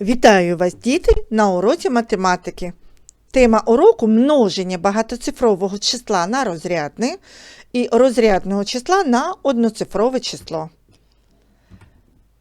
Вітаю вас, діти, на уроці математики. Тема уроку множення багатоцифрового числа на розрядне і розрядного числа на одноцифрове число.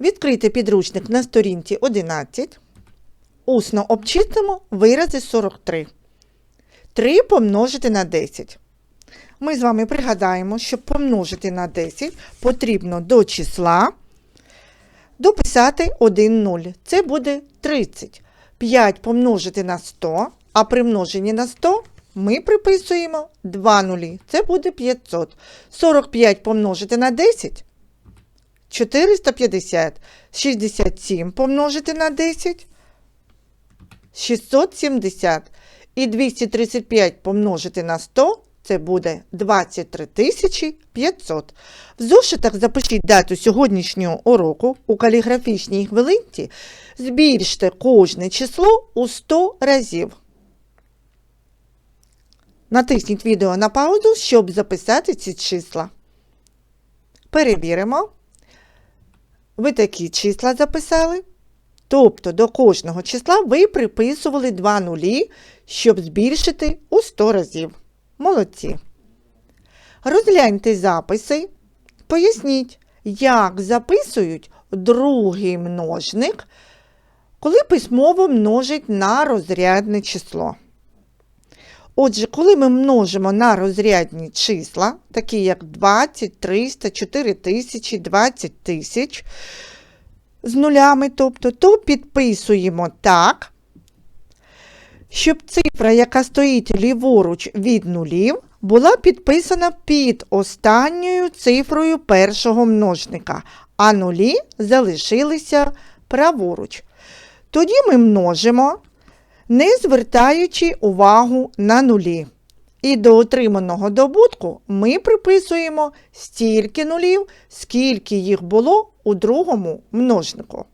Відкрийте підручник на сторінці 11. Усно обчислимо вирази 43. 3 помножити на 10. Ми з вами пригадаємо, щоб помножити на 10 потрібно до числа дописати 1 0. Це буде 30. 5 помножити на 100, а при множенні на 100 ми приписуємо 2 нулі. Це буде 500. 45 помножити на 10 450. 67 помножити на 10 670. І 235 помножити на 100 це буде 23 500. В зошитах запишіть дату сьогоднішнього уроку у каліграфічній хвилинці. Збільште кожне число у 100 разів. Натисніть відео на паузу, щоб записати ці числа. Перевіримо. Ви такі числа записали. Тобто до кожного числа ви приписували 2 нулі, щоб збільшити у 100 разів. Молодці. Розгляньте записи. Поясніть, як записують другий множник, коли письмово множить на розрядне число. Отже, коли ми множимо на розрядні числа, такі як 20, 300, 4000, 20 тисяч, з нулями, тобто, то підписуємо так, щоб цифра, яка стоїть ліворуч від нулів, була підписана під останньою цифрою першого множника, а нулі залишилися праворуч. Тоді ми множимо, не звертаючи увагу на нулі. І до отриманого добутку ми приписуємо стільки нулів, скільки їх було у другому множнику.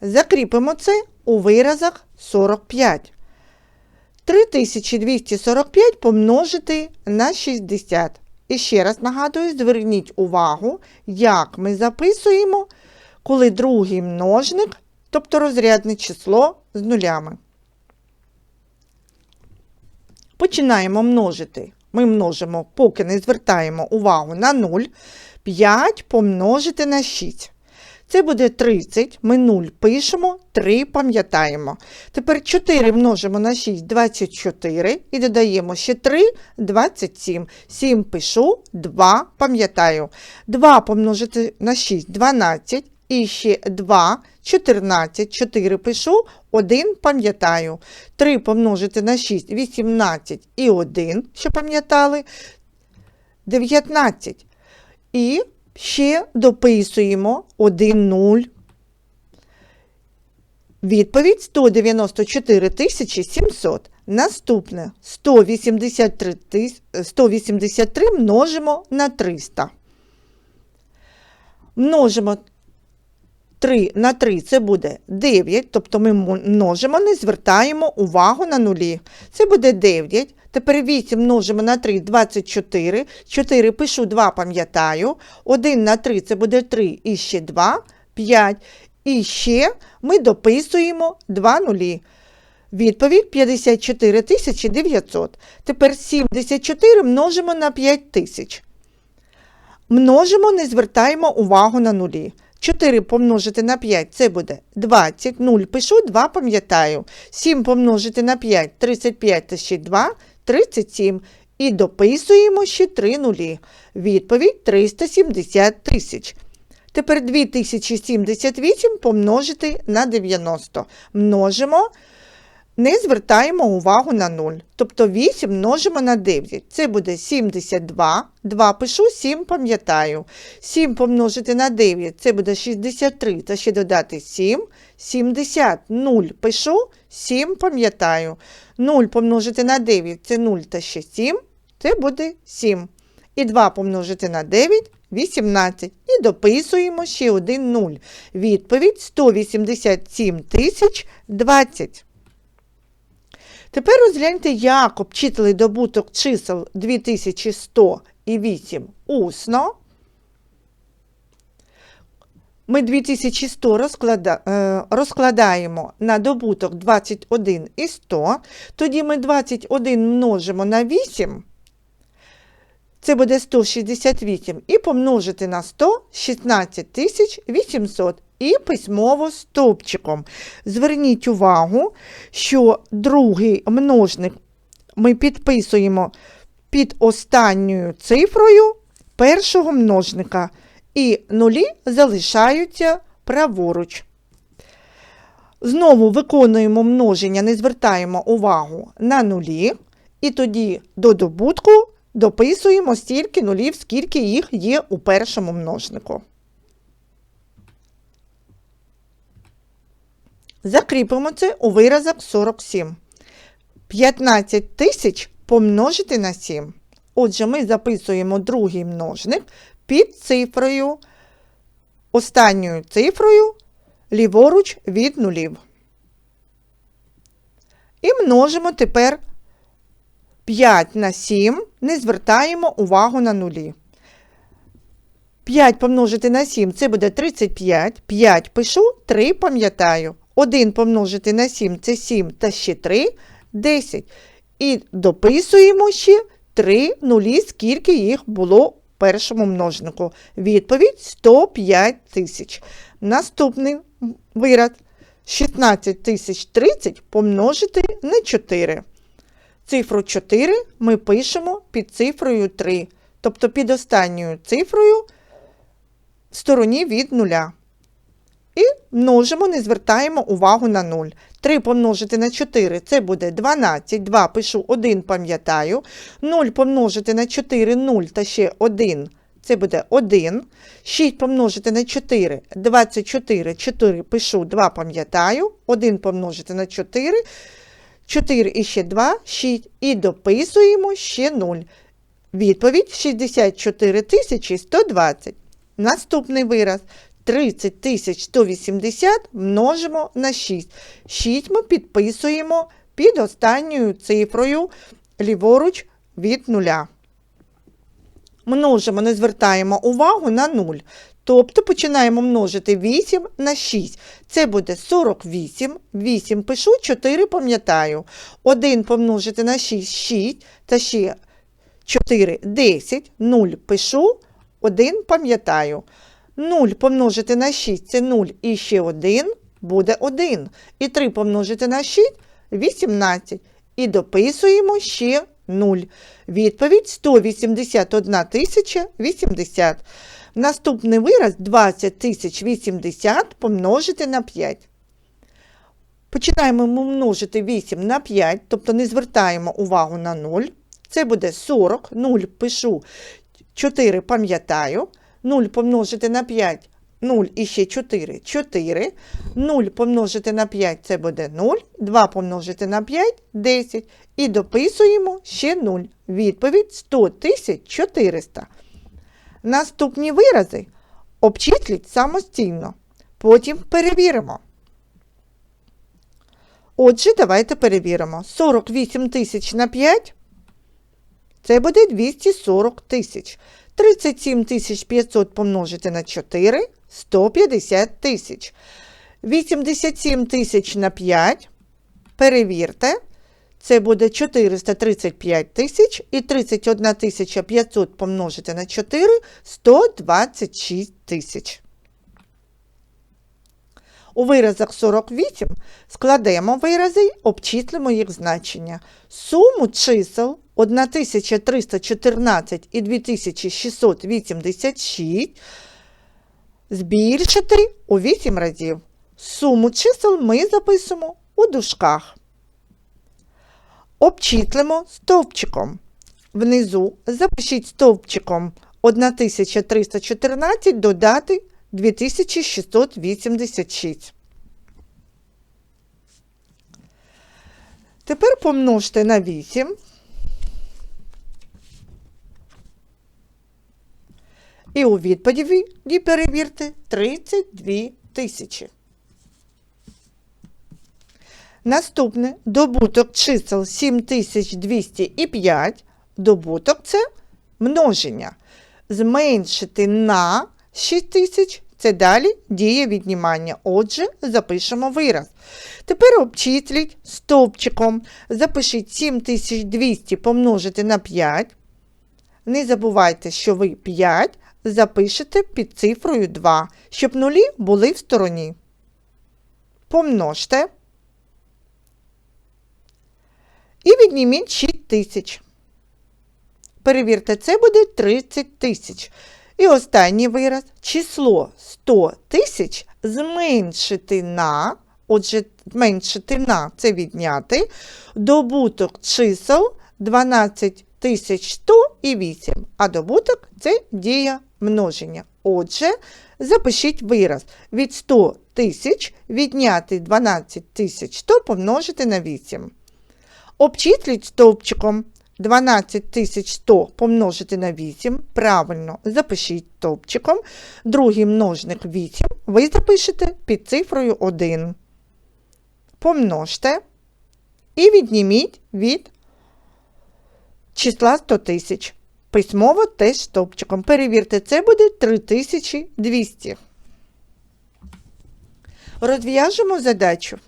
Закріпимо це у виразах 45. 3245 помножити на 60. І ще раз нагадую, зверніть увагу, як ми записуємо, коли другий множник, тобто розрядне число з нулями. Починаємо множити. Ми множимо, поки не звертаємо увагу на 0. 5 помножити на 6. Це буде 30. Ми 0 пишемо, 3 пам'ятаємо. Тепер 4 множимо на 6 24 і додаємо ще 3 27. 7 пишу, 2 пам'ятаю. 2 помножити на 6 12. І ще 2, 14, 4 пишу, 1 пам'ятаю. 3 помножити на 6, 18 і 1, що пам'ятали, 19. І ще дописуємо 1, 0. Відповідь 194 700. Наступне 183, 183 множимо на 300. Множимо 3 на 3 це буде 9, тобто ми множимо, не звертаємо увагу на нулі. Це буде 9. Тепер 8 множимо на 3 24. 4 пишу 2, пам'ятаю. 1 на 3 це буде 3 і ще 2, 5. І ще ми дописуємо 2 нулі. Відповідь 54 900. Тепер 74 множимо на 5 тисяч. Множимо, не звертаємо увагу на нулі. 4 помножити на 5 це буде 20. 0 пишу, 2 пам'ятаю. 7 помножити на 5 35 та ще 2 37. І дописуємо ще 3 нулі. Відповідь 370 тисяч. Тепер 2078 помножити на 90. Множимо, не звертаємо увагу на 0. Тобто 8 множимо на 9. Це буде 72. 2 пишу, 7 пам'ятаю. 7 помножити на 9 це буде 63. Та ще додати 7. 70. 0 пишу, 7 пам'ятаю. 0 помножити на 9 це 0 та ще 7. Це буде 7. І 2 помножити на 9 18. І дописуємо ще один 0. Відповідь 187 тисяч 20. Тепер розгляньте, як обчислили добуток чисел 2100 і 8 усно. Ми 2100 розклада, е, розкладаємо на добуток 21 і 100. Тоді ми 21 множимо на 8. Це буде 168. І помножити на 100 16 800. І письмово стовпчиком. Зверніть увагу, що другий множник ми підписуємо під останньою цифрою першого множника. І нулі залишаються праворуч. Знову виконуємо множення, не звертаємо увагу на нулі. І тоді до добутку дописуємо стільки нулів, скільки їх є у першому множнику. Закріпимо це у виразок 47. 15 тисяч помножити на 7. Отже, ми записуємо другий множник під цифрою, останньою цифрою ліворуч від нулів. І множимо тепер 5 на 7, не звертаємо увагу на нулі. 5 помножити на 7 це буде 35. 5 пишу, 3 пам'ятаю. 1 помножити на 7 це 7 та ще 3 10. І дописуємо ще 3 нулі, скільки їх було в першому множнику. Відповідь 105 тисяч. Наступний вираз 16 тисяч 30 помножити на 4. Цифру 4 ми пишемо під цифрою 3, тобто під останньою цифрою в стороні від нуля. І множимо, не звертаємо увагу на 0. 3 помножити на 4 це буде 12. 2 пишу 1, пам'ятаю. 0 помножити на 4 0 та ще 1 це буде 1. 6 помножити на 4 24. 4 пишу 2, пам'ятаю. 1 помножити на 4. 4 і ще 2, 6. І дописуємо ще 0. Відповідь 64 120. Наступний вираз 30 180 множимо на 6. 6 ми підписуємо під останньою цифрою ліворуч від нуля. Множимо, не звертаємо увагу на 0. Тобто починаємо множити 8 на 6. Це буде 48. 8 пишу, 4 пам'ятаю. 1 помножити на 6 6 та ще 4 10. 0 пишу, 1 пам'ятаю. 0 помножити на 6 це 0 і ще 1 буде 1. І 3 помножити на 6 18. І дописуємо ще 0. Відповідь 181 тисяча 80. Наступний вираз 20 тисяч 80 помножити на 5. Починаємо ми множити 8 на 5, тобто не звертаємо увагу на 0. Це буде 40, 0 пишу 4 пам'ятаю. 0 помножити на 5, 0 і ще 4 4. 0 помножити на 5 це буде 0. 2 помножити на 5 10. І дописуємо ще 0. Відповідь 100 400. Наступні вирази обчисліть самостійно. Потім перевіримо. Отже, давайте перевіримо. 48 тисяч на 5 це буде 240 тисяч. 37 500 помножити на 4 150 тисяч. 87 тисяч на 5. Перевірте. Це буде 435 тисяч і 31 500 помножити на 4 126 тисяч. У виразах 48 складемо вирази й обчислимо їх значення. Суму чисел 1314 і 2686 збільшити у 8 разів. Суму чисел ми записуємо у дужках. Обчислимо стовпчиком. Внизу запишіть стовпчиком 1314 додати 2686. Тепер помножте на 8. І у відповіді перевірте 32 тисячі. Наступне добуток чисел 7205. Добуток це множення. Зменшити на 6000 Це далі дія віднімання. Отже, запишемо вираз. Тепер обчисліть стовпчиком. Запишіть 7200 помножити на 5. Не забувайте, що ви 5 запишете під цифрою 2, щоб нулі були в стороні. Помножте. І відніміть 6 тисяч. Перевірте, це буде 30 тисяч. І останній вираз. Число 100 тисяч зменшити на, отже, зменшити на це відняти, добуток чисел 12 тисяч 100 і 8, а добуток це дія множення. Отже, запишіть вираз від 100 тисяч відняти 12 тисяч 100 помножити на 8. Обчисліть стовпчиком 12100 помножити на 8. Правильно запишіть стовпчиком. Другий множник 8 ви запишете під цифрою 1. Помножте і відніміть від числа 100 тисяч. Письмово теж стовпчиком. Перевірте, це буде 3200. Розв'яжемо задачу.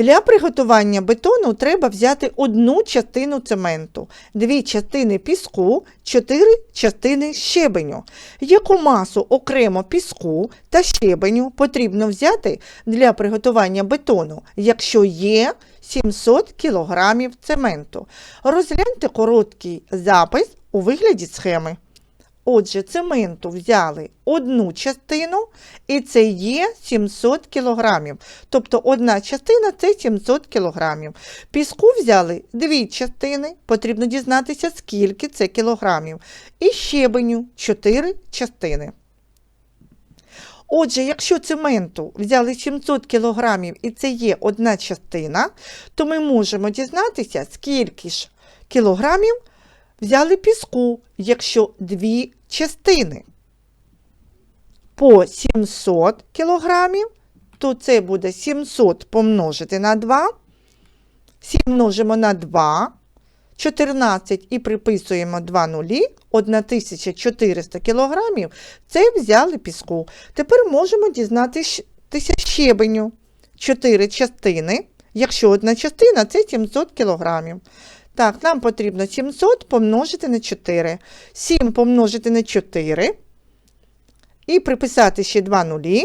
Для приготування бетону треба взяти одну частину цементу, дві частини піску, чотири частини щебеню. Яку масу окремо піску та щебеню потрібно взяти для приготування бетону, якщо є 700 кг цементу? Розгляньте короткий запис у вигляді схеми. Отже, цементу взяли одну частину, і це є 700 кг. Тобто одна частина це 700 кг. Піску взяли дві частини, потрібно дізнатися, скільки це кілограмів. І щебеню 4 частини. Отже, якщо цементу взяли 700 кг і це є одна частина, то ми можемо дізнатися, скільки ж кілограмів взяли піску, якщо дві частини по 700 кілограмів, то це буде 700 помножити на 2. 7 множимо на 2, 14 і приписуємо 2 нулі, 1400 кілограмів, це взяли піску. Тепер можемо дізнатися щебеню. 4 частини. Якщо одна частина, це 700 кілограмів. Так, нам потрібно 700 помножити на 4. 7 помножити на 4. І приписати ще 2 нулі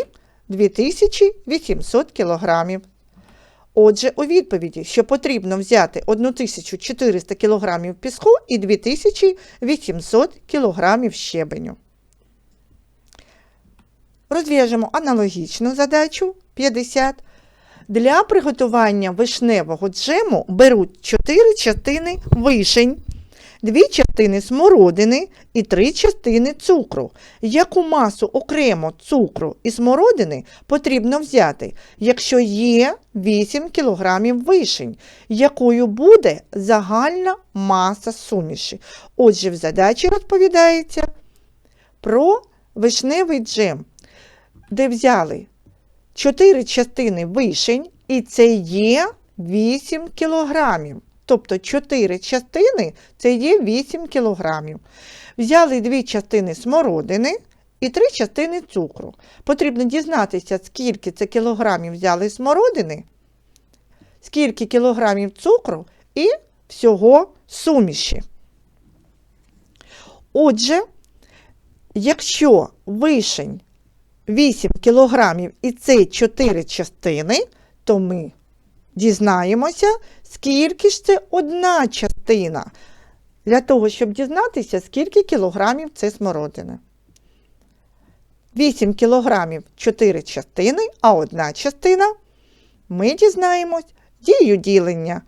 2800 кілограмів. Отже, у відповіді, що потрібно взяти 1400 кг піску і 2800 кг щебеню. Розв'яжемо аналогічну задачу 50. Для приготування вишневого джему беруть 4 частини вишень, 2 частини смородини і 3 частини цукру. Яку масу окремо цукру і смородини потрібно взяти, якщо є 8 кг вишень, якою буде загальна маса суміші? Отже, в задачі розповідається про вишневий джем, де взяли 4 частини вишень, і це є 8 кілограмів. Тобто 4 частини це є 8 кілограмів. Взяли 2 частини смородини і 3 частини цукру. Потрібно дізнатися, скільки це кілограмів взяли смородини, скільки кілограмів цукру і всього суміші. Отже, якщо вишень 8 кілограмів і це 4 частини, то ми дізнаємося, скільки ж це одна частина. Для того, щоб дізнатися, скільки кілограмів це смородина. 8 кілограмів 4 частини, а одна частина ми дізнаємось дію ділення.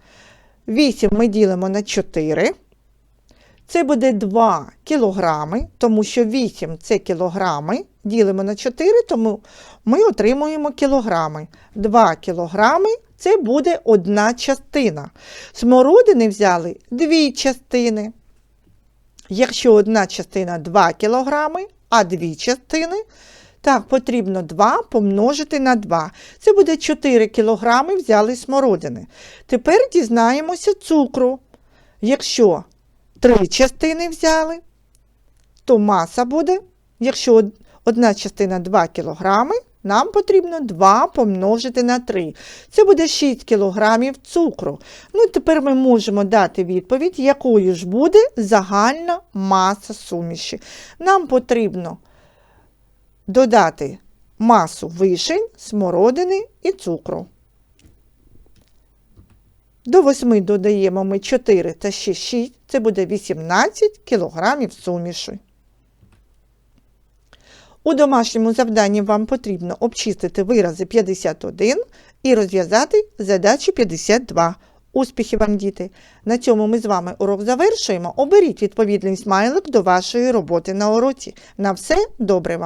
8 ми ділимо на 4. Це буде 2 кілограми, тому що 8 це кілограми. Ділимо на 4, тому ми отримуємо кілограми. 2 кілограми це буде одна частина. Смородини взяли дві частини. Якщо одна частина 2 кілограми, а дві частини, так, потрібно 2 помножити на 2. Це буде 4 кілограми взяли смородини. Тепер дізнаємося цукру. Якщо три частини взяли, то маса буде, якщо одна частина 2 кг, нам потрібно 2 помножити на 3. Це буде 6 кг цукру. Ну, тепер ми можемо дати відповідь, якою ж буде загальна маса суміші. Нам потрібно додати масу вишень, смородини і цукру. До 8 додаємо ми 4 та ще 6, це буде 18 кг суміші. У домашньому завданні вам потрібно обчистити вирази 51 і розв'язати задачу 52. Успіхів вам, діти! На цьому ми з вами урок завершуємо. Оберіть відповідний смайлик до вашої роботи на уроці. На все добре вам!